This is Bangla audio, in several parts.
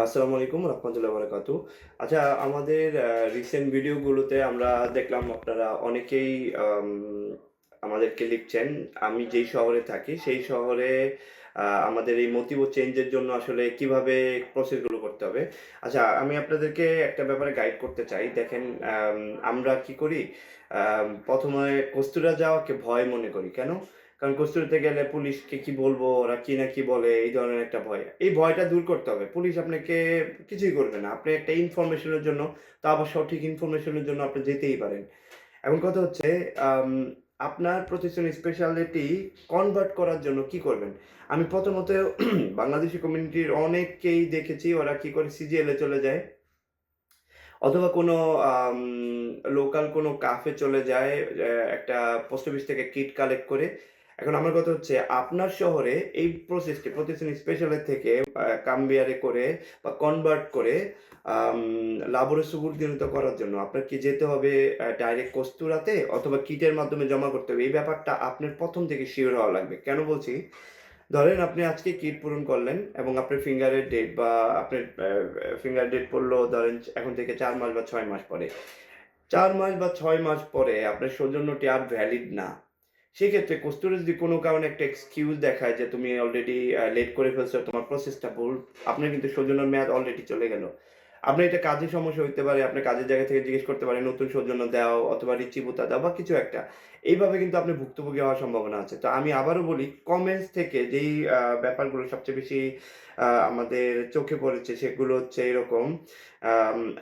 আসসালামু আলাইকুম রহমতুল্লাহ বারাকাতু আচ্ছা আমাদের রিসেন্ট ভিডিওগুলোতে আমরা দেখলাম আপনারা অনেকেই আমাদেরকে লিখছেন। আমি যেই শহরে থাকি, সেই শহরে আমাদের এই মোটিভ চেঞ্জের জন্য আসলে কীভাবে প্রসেসগুলো করতে হবে। আচ্ছা আমি আপনাদেরকে একটা ব্যাপারে গাইড করতে চাই। দেখেন আমরা কি করি? প্রথমে কস্তুরা যাওয়াকে ভয় মনে করি। কেন? কারণ কস্তুরিতে গেলে পুলিশকে কি বলব? ওরা কি না কি বলে? এই ধরনের একটা ভয়। এই ভয়টা দূর করতে হবে। পুলিশ আপনাকে কিছুই করবে না। আপনি একটা ইনফরমেশনের জন্য, তা আবার সঠিক ইনফরমেশনের জন্য আপনি যেতেই পারেন। এখন কথা হচ্ছে আপনার প্রতিষ্ঠান স্পেশালিটি কনভার্ট করার জন্য কি করবেন? আমি প্রথমত বাংলাদেশি কমিউনিটির অনেককেই দেখেছি, ওরা কি করে সিজিএল চলে যায়। অথবা কোনো লোকাল কোনো কাফে চলে যায় একটা পোস্ট অফিস থেকে কিট কালেক্ট করে এখন আমার কথা হচ্ছে, আপনার শহরে এই প্রসেসটি প্রতিষ্ঠান স্পেশালের থেকে কাম্বিয়ারে করে বা কনভার্ট করে লাবরে সুবুর্দিনত করার জন্য আপনার কি যেতে হবে ডাইরেক্ট কস্তুরাতে অথবা কিটের মাধ্যমে জমা করতে হবে? এই ব্যাপারটা আপনার প্রথম থেকে শিওর হওয়া লাগবে। কেন বলছি? ধরেন আপনি আজকে কিট পূরণ করলেন এবং আপনার ফিঙ্গারের ডেট বা আপনার ফিঙ্গার ডেট পড়ল ধরেন এখন থেকে চার মাস বা ছয় মাস পরে। চার মাস বা ছয় মাস পরে আপনার সৌজন্যটি আর ভ্যালিড না। সেক্ষেত্রে কস্তুরি যদি কোনো কারণে একটা এক্সকিউজ দেখায় যে তুমি অলরেডি লেট করে ফেলছো, তোমার প্রসেসটা ভুল, আপনার কিন্তু সৌজন্য মেয়াদ অলরেডি চলে গেল। আপনার এটা কাজের সমস্যা হইতে পারে আপনার কাজের জায়গা থেকে জিজ্ঞেস করতে পারে নতুন সৌজন্য দাও অথবা রিচি বুতা দাও বা কিছু একটা। এইভাবে কিন্তু আপনি ভুক্তভোগী হওয়ার সম্ভাবনা আছে। তো আমি আবারও বলি কমেন্টস থেকে যেই ব্যাপারগুলো সবচেয়ে বেশি আমাদের চোখে পড়েছে সেগুলো হচ্ছে এরকম,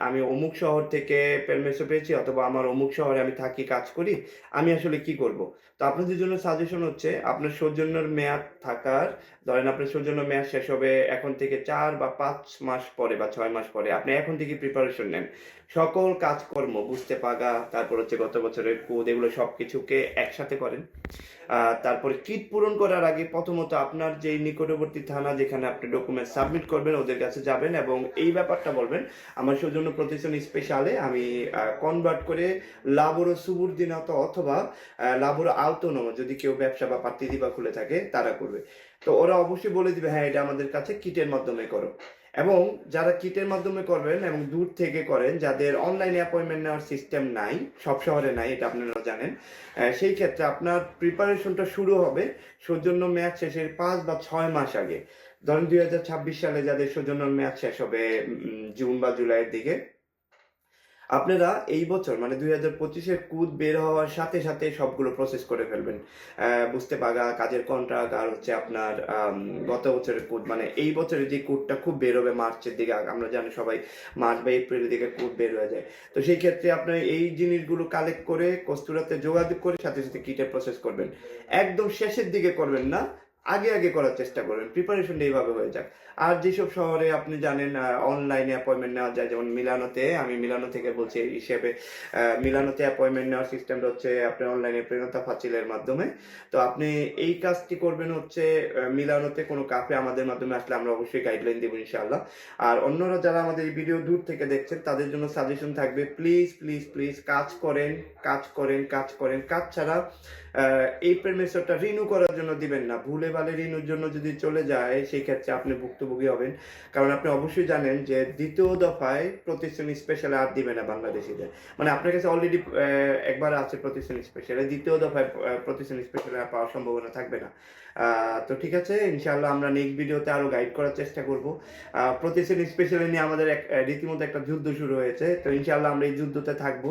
আমি অমুক শহর থেকে পেরমেসো পেয়েছি অথবা আমার অমুক শহরে আমি থাকি, কাজ করি, আমি আসলে কি করব? তো আপনাদের জন্য সাজেশন হচ্ছে, আপনার সৌজন্যর মেয়াদ থাকার, ধরেন আপনার সৌজন্য মেয়াদ শেষ হবে এখন থেকে চার বা পাঁচ মাস পরে বা ছয় মাস পরে, আপনি এখন থেকে প্রিপারেশন নেন। সকল কাজকর্ম বুঝতে পাগা, তারপর হচ্ছে গত বছরের কোড এগুলো সব কিছুকে একসাথে করেন। তারপরে কিট পূরণ করার আগে প্রথমত আপনার যেই নিকটবর্তী থানা যেখানে আপনি ডকুমেন্ট সাবমিট করবেন, ওদের কাছে যাবেন এবং এই ব্যাপারটা বলবেন, আমার সৌজন্য প্রতিষ্ঠান স্পেশালে আমি কনভার্ট করে লাবোরো সুবুর্দিনত অথবা লাবোরো আওতনম যদি কেউ ব্যবসা বা পাত্তি দিবা খুলে থাকে, তারা করবে। তো ওরা অবশ্যই বলে দিবে হ্যাঁ এটা আমাদের কাছে কিটের মাধ্যমে করো। এবং যারা কিটের মাধ্যমে করবেন এবং দূর থেকে করেন, যাদের অনলাইনে অ্যাপয়েন্টমেন্ট নেওয়ার সিস্টেম নাই, সব শহরে নাই, এটা আপনারা জানেন সেই ক্ষেত্রে আপনার প্রিপারেশনটা শুরু হবে সৌজন্য ম্যাচ শেষের পাঁচ বা ছয় মাস আগে। ধরেন দুই হাজার ছাব্বিশ সালে যাদের সৌজন্য ম্যাচ শেষ হবে জুন বা জুলাইয়ের দিকে আপনারা এই বছর মানে দুই হাজার পঁচিশের কুদ বের হওয়ার সাথে সাথে সবগুলো প্রসেস করে ফেলবেন। বুঝতে পাগা কাজের কন্ট্রাক্ট আর হচ্ছে আপনার গত বছরের কুদ মানে এই বছরের যে কুদটা খুব বের হবে মার্চের দিকে আমরা জানি সবাই মার্চ বা এপ্রিলের দিকে কুদ বের হয়ে যায়। তো সেই ক্ষেত্রে আপনার এই জিনিসগুলো কালেক্ট করে, কস্তুরাতে যোগাযোগ করে, সাথে সাথে কিটের প্রসেস করবেন। একদম শেষের দিকে করবেন না আগে আগে করার চেষ্টা করবেন প্রিপারেশনটা এইভাবে হয়ে যাক। আর যেসব শহরে আপনি জানেন অনলাইনে অ্যাপয়েন্টমেন্ট নেওয়া যায়, যেমন মিলানোতে, আমি মিলানো থেকে বলছি এই হিসেবে মিলানোতে অ্যাপয়েন্টমেন্ট নেওয়ার সিস্টেমটা হচ্ছে আপনি অনলাইনে প্রেরণতা ফাচিলের মাধ্যমে। তো আপনি এই কাজটি করবেন হচ্ছে মিলানোতে কোনো কাফে আমাদের মাধ্যমে আসলে আমরা অবশ্যই গাইডলাইন দেবো ইনশাআল্লাহ। আর অন্যরা যারা আমাদের এই ভিডিও দূর থেকে দেখছেন, তাদের জন্য সাজেশন থাকবে প্লিজ প্লিজ প্লিজ কাজ করেন কাজ করেন কাজ করেন। কাজ ছাড়া এই প্রেমেসরটা রিনিউ করার জন্য দিবেন না। ভুলে ভালে রিনিউর জন্য যদি চলে যায়, সেই ক্ষেত্রে আপনি ভুক্তভোগী হবেন। কারণ আপনি অবশ্যই জানেন যে দ্বিতীয় দফায় প্রতিষ্ঠান স্পেশাল আর দিবে না বাংলাদেশিদের। মানে আপনার কাছে অলরেডি একবার আছে প্রতিষ্ঠান স্পেশালে দ্বিতীয় দফায় প্রতিষ্ঠান স্পেশাল আর পাওয়ার সম্ভাবনা থাকবে না। তো ঠিক আছে, ইনশাআল্লাহ আমরা নেক্সট ভিডিওতে আরও গাইড করার চেষ্টা করব। প্রতিষ্ঠান স্পেশালে নিয়ে আমাদের এক রীতিমতো একটা যুদ্ধ শুরু হয়েছে। তো ইনশাআল্লাহ আমরা এই যুদ্ধতে থাকব।